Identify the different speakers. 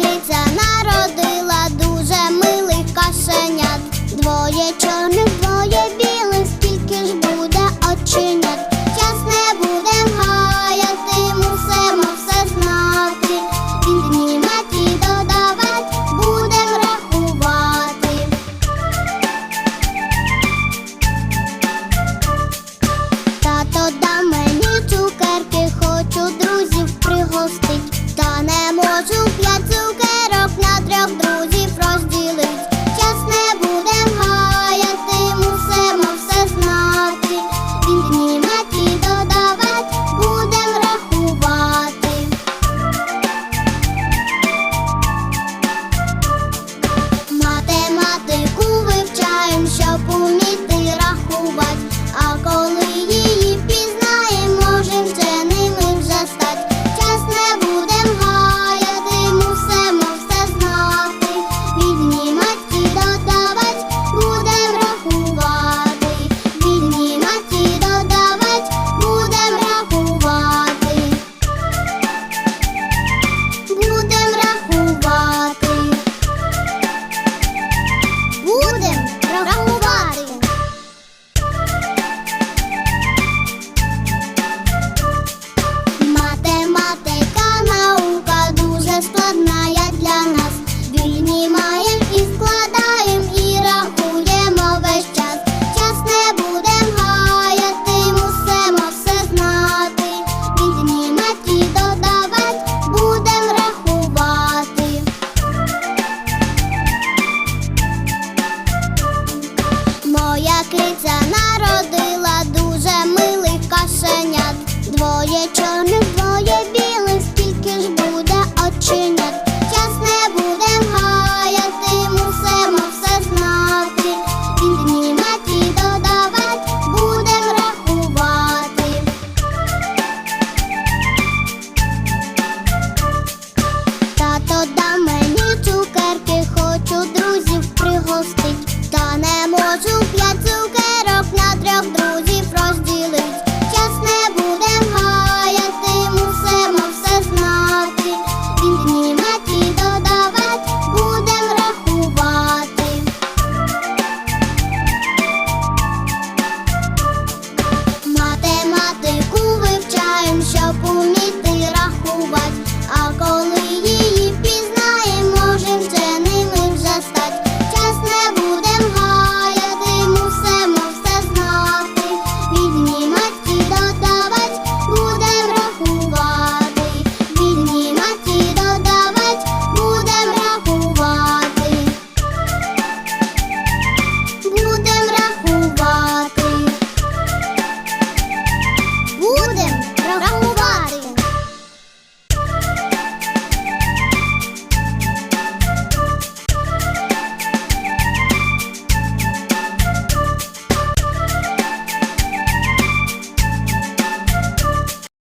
Speaker 1: Киця народила дуже милих кошенят, двоє чорних. much. моя киця народила дуже милих кошенят, двоє чорних.